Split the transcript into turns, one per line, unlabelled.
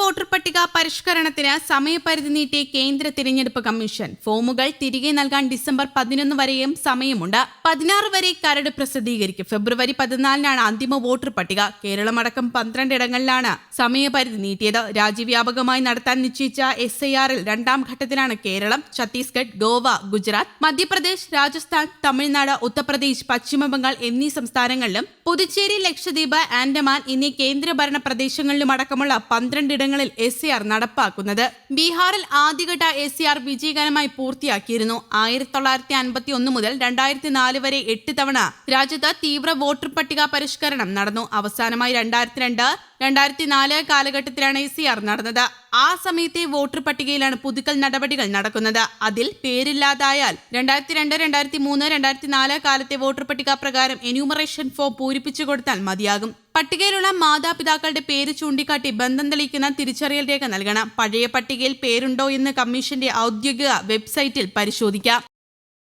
Voter പട്ടിക പരിഷ്കരണത്തിന് സമയപരിധി നീട്ടി കേന്ദ്ര തിരഞ്ഞെടുപ്പ് കമ്മീഷൻ. ഫോമുകൾ തിരികെ നൽകാൻ ഡിസംബർ പതിനൊന്ന് വരെയും സമയമുണ്ട്. പതിനാറ് വരെ കരട് പ്രസിദ്ധീകരിക്കും. ഫെബ്രുവരി പതിനാലിനാണ് അന്തിമ വോട്ടർ പട്ടിക. കേരളമടക്കം പന്ത്രണ്ട് ഇടങ്ങളിലാണ് സമയപരിധി നീട്ടിയത്. രാജ്യവ്യാപകമായി നടത്താൻ നിശ്ചയിച്ച എസ് ഐ ആറിൽ രണ്ടാം ഘട്ടത്തിലാണ് കേരളം. ഛത്തീസ്ഗഡ് ഗോവ ഗുജറാത്ത് മധ്യപ്രദേശ് രാജസ്ഥാൻ തമിഴ്നാട് ഉത്തർപ്രദേശ് പശ്ചിമബംഗാൾ എന്നീ സംസ്ഥാനങ്ങളിലും പുതുച്ചേരി ലക്ഷദ്വീപ് ആൻഡമാൻ എന്നീ കേന്ദ്രഭരണ പ്രദേശങ്ങളിലും അടക്കമുള്ള പന്ത്രണ്ടിടങ്ങളിൽ എസ് ആർ നടപ്പാക്കുന്നത്. ബീഹാറിൽ ആദ്യഘട്ട എസ് ആർ വിജയകരമായി പൂർത്തിയാക്കിയിരുന്നു. ആയിരത്തി തൊള്ളായിരത്തി അൻപത്തി ഒന്ന് മുതൽ രണ്ടായിരത്തി നാല് വരെ എട്ട് തവണ രാജ്യത്ത് തീവ്ര വോട്ടർ പട്ടിക പരിഷ്കരണം നടന്നു. അവസാനമായി രണ്ടായിരത്തി രണ്ട് രണ്ടായിരത്തി നാല് കാലഘട്ടത്തിലാണ് എസ് ആർ നടന്നത്. ആ സമയത്തെ വോട്ടർ പട്ടികയിലാണ് പുതുക്കൽ നടപടികൾ നടക്കുന്നത്. അതിൽ പേരില്ലാതായാൽ രണ്ടായിരത്തി രണ്ട് രണ്ടായിരത്തി മൂന്ന് രണ്ടായിരത്തി നാല് കാലത്തെ വോട്ടർ പട്ടിക പ്രകാരം എന്യൂമറേഷൻ ഫോം പൂരിപ്പിച്ചു കൊടുത്താൽ മതിയാകും. പട്ടികയിലുള്ള മാതാപിതാക്കളുടെ പേര് ചൂണ്ടിക്കാട്ടി ബന്ധം തെളിയിക്കുന്ന തിരിച്ചറിയൽ രേഖ നൽകണം. പഴയ പട്ടികയിൽ പേരുണ്ടോ എന്ന് കമ്മീഷന്റെ ഔദ്യോഗിക വെബ്സൈറ്റിൽ പരിശോധിക്കാം.